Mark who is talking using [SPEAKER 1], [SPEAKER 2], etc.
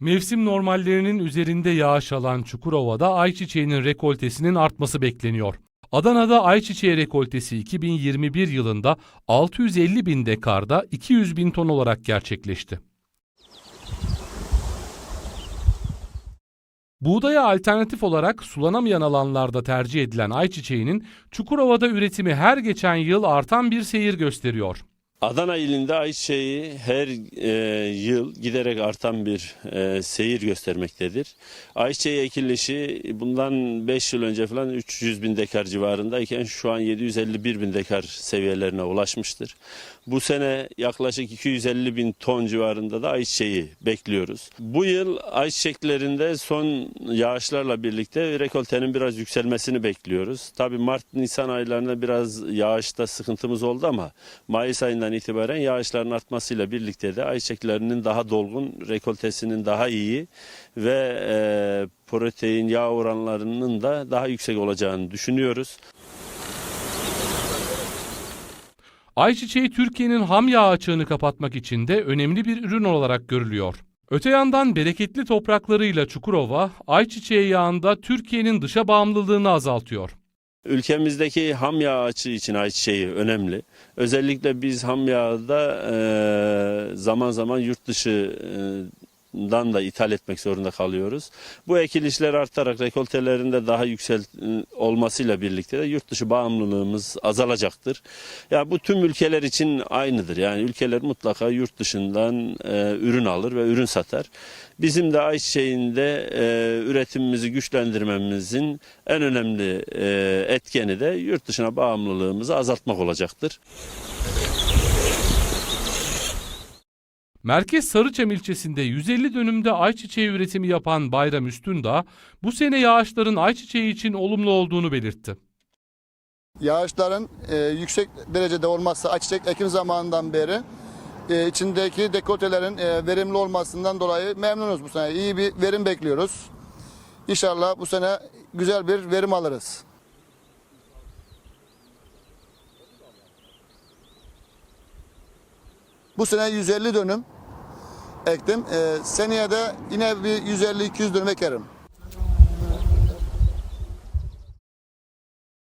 [SPEAKER 1] Mevsim normallerinin üzerinde yağış alan Çukurova'da ayçiçeğinin rekoltesinin artması bekleniyor. Adana'da ayçiçeği rekoltesi 2021 yılında 650 bin dekarda 200 bin ton olarak gerçekleşti. Buğdaya alternatif olarak sulanamayan alanlarda tercih edilen ayçiçeğinin Çukurova'da üretimi her geçen yıl artan bir seyir gösteriyor.
[SPEAKER 2] Adana ilinde ayçiçeği her e, yıl giderek artan bir e, seyir göstermektedir. Ayçiçeği ekilişi bundan 5 yıl önce falan 300 bin dekar civarındayken şu an 751 bin dekar seviyelerine ulaşmıştır. Bu sene yaklaşık 250 bin ton civarında da ayçiçeği bekliyoruz. Bu yıl ayçiçeklerinde son yağışlarla birlikte rekoltenin biraz yükselmesini bekliyoruz. Tabii Mart-Nisan aylarında biraz yağışta sıkıntımız oldu ama Mayıs ayından itibaren yağışların artmasıyla birlikte de ayçiçeklerinin daha dolgun, rekoltesinin daha iyi ve e, protein yağ oranlarının da daha yüksek olacağını düşünüyoruz.
[SPEAKER 1] Ayçiçeği Türkiye'nin ham yağ açığını kapatmak için de önemli bir ürün olarak görülüyor. Öte yandan bereketli topraklarıyla Çukurova, ayçiçeği yağında Türkiye'nin dışa bağımlılığını azaltıyor.
[SPEAKER 2] Ülkemizdeki ham yağ açığı için ayçiçeği önemli. Özellikle biz ham yağı da e, zaman zaman yurt dışı dan da ithal etmek zorunda kalıyoruz. Bu ekilişler artarak rekoltelerinde daha yüksel e, olmasıyla birlikte de yurt dışı bağımlılığımız azalacaktır. Ya bu tüm ülkeler için aynıdır. Yani ülkeler mutlaka yurt dışından e, ürün alır ve ürün satar. Bizim de ayçiçeğinde e, üretimimizi güçlendirmemizin en önemli e, etkeni de yurt dışına bağımlılığımızı azaltmak olacaktır.
[SPEAKER 1] Merkez Sarıçam ilçesinde 150 dönümde ayçiçeği üretimi yapan Bayram Üstündağ, bu sene yağışların ayçiçeği için olumlu olduğunu belirtti.
[SPEAKER 3] Yağışların e, yüksek derecede olması ayçiçek ekim zamanından beri e, içindeki dekoltelerin e, verimli olmasından dolayı memnunuz bu sene. İyi bir verim bekliyoruz. İnşallah bu sene güzel bir verim alırız. Bu sene 150 dönüm ektim. E, seneye de yine bir 150-200 dönüm ekerim.